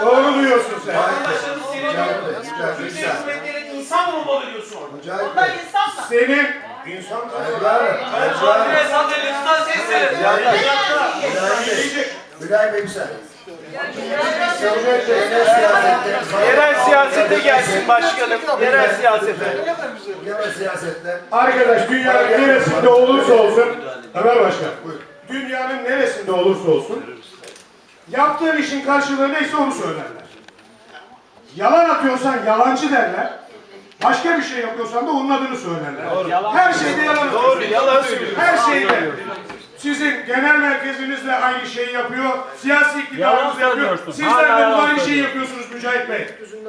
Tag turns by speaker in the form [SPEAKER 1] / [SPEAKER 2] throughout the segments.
[SPEAKER 1] Doğru duyuyorsun sen.
[SPEAKER 2] Vatandaşlarımız seni diyor. Türkiye Cumhuriyeti'nin insan olmalı diyorsun orada.
[SPEAKER 3] Onlar insan mı?
[SPEAKER 1] Senin insan
[SPEAKER 2] Ben Kongre sandalyetunden seslerim.
[SPEAKER 4] Mülayim Bey bir saniye. Devlet genel siyasette,
[SPEAKER 5] Yerel siyasete gelsin başkanım. Yerel siyasete.
[SPEAKER 4] genel siyasette
[SPEAKER 1] Arkadaş dünyanın neresinde olursa olsun Ömer Başkan dünyanın neresinde olursa olsun yaptığın işin karşılığı neyse onu söylerler. Yalan atıyorsan yalancı derler. Başka bir şey yapıyorsan da onun adını söylerler. Her şeyde yalan atıyorsun.
[SPEAKER 5] Doğru yalan söylüyor.
[SPEAKER 1] Her şeyde. Sizin genel merkeziniz de aynı şeyi yapıyor. Siyasi iktidarınız
[SPEAKER 5] Yalan
[SPEAKER 1] yapıyor.
[SPEAKER 5] söylüyorsun.
[SPEAKER 1] Sizler
[SPEAKER 5] Hala
[SPEAKER 1] de
[SPEAKER 5] yalan
[SPEAKER 1] bu aynı şeyi
[SPEAKER 5] söylüyorsun.
[SPEAKER 1] yapıyorsunuz Mücahit Bey.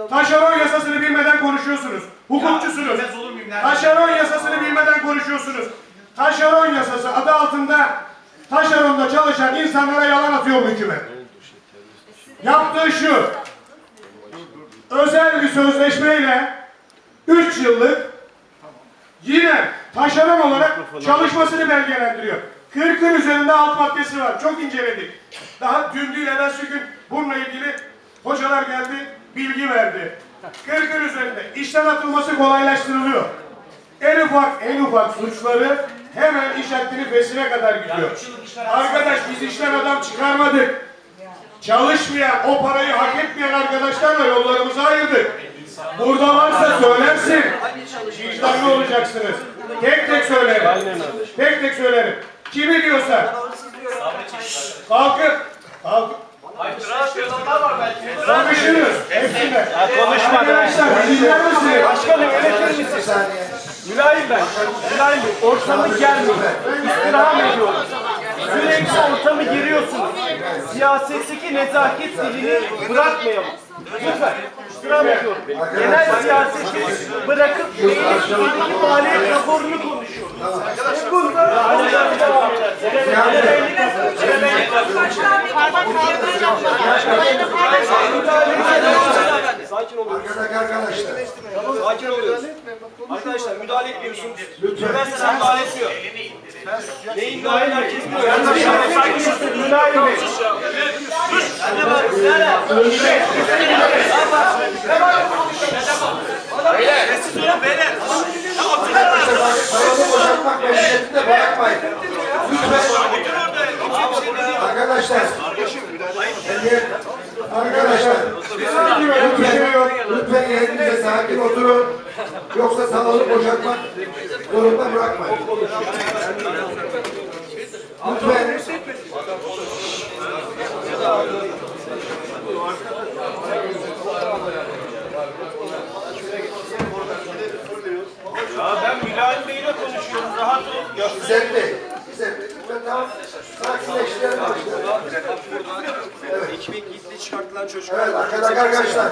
[SPEAKER 1] Taşeron yasasını bilmeden konuşuyorsunuz. Hukukçusunuz.
[SPEAKER 2] bilmez olur muyum? Nerede?
[SPEAKER 1] Taşeron yasasını bilmeden konuşuyorsunuz. Taşeron yasası adı altında taşeronda çalışan insanlara yalan atıyor bu hükümet. Yaptığı şu. Özel bir sözleşmeyle 3 yıllık yine taşeron olarak çalışmasını belgelendiriyor. 40'ın üzerinde alt maddesi var. Çok inceledik. Daha dün değil evvelsi gün bununla ilgili hocalar geldi, bilgi verdi. 40'ın üzerinde işten atılması kolaylaştırılıyor. En ufak en ufak suçları hemen iş hakkını fesine kadar gidiyor. Arkadaş biz işten adam çıkarmadık. Çalışmayan, o parayı hak etmeyen arkadaşlarla yollarımızı ayırdık. Burada varsa söylersin. Vicdanlı olacaksınız. Tek tek söylerim. Tek tek söylerim. Kimi diyorsa. Kalkıp. Kalkıp. Konuşuruz. Hepsine.
[SPEAKER 5] konuşma be.
[SPEAKER 1] Arkadaşlar dinler misiniz?
[SPEAKER 5] Başkanım yönetir
[SPEAKER 4] bir
[SPEAKER 5] misin?
[SPEAKER 4] saniye.
[SPEAKER 5] Mülayim ben. Mülayim Bey ortamı gelmeyin. İstirham ediyorum. Sürekli ortamı giriyorsunuz. Siyasetteki nezaket dilini bırakmayalım. Lütfen. İstirham ediyorum. Genel siyaseti bırakıp eğitimdeki maliyet raporunu konuşuyoruz. Ve bunda devam Sakin olun.
[SPEAKER 4] Arkadaki arkadaşlar.
[SPEAKER 5] Sakin oluyoruz. Arkadaşlar müdahale etmiyorsunuz. Lütfen sen müdahale etmiyor. Neyin müdahale herkes biliyor. Yanlış yapıyorsunuz. Müdahale Bey.
[SPEAKER 4] Salonu boşaltmak memleketinde bırakmayın. Lütfen. Arkadaşlar. Arkadaşlar. Lütfen, lütfen yerinize sakin oturun. Yoksa salonu boşaltmak zorunda bırakmayın. Lütfen.
[SPEAKER 5] Ya ben Mülayim Bey'le
[SPEAKER 4] Bey. Lütfen tamam. Sakinleştirelim başlayalım.
[SPEAKER 6] Ekmek gitti çıkartılan çocuk.
[SPEAKER 4] Evet arkadaşlar. Arkadaşlar.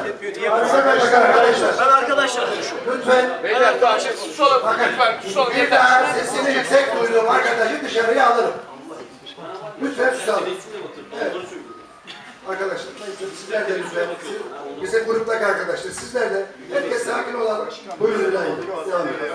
[SPEAKER 6] Ben arkadaşlar konuşuyorum.
[SPEAKER 4] Lütfen.
[SPEAKER 7] Beyler daha şey susalım lütfen susalım
[SPEAKER 4] Bir daha sesini yüksek duyduğum arkadaşı dışarıya alırım. Lütfen susalım. Evet. Arkadaşlar, sizler de lütfen. Bizim gruptaki arkadaşlar, sizler de herkes sakin olalım. Buyurun. Devam edelim.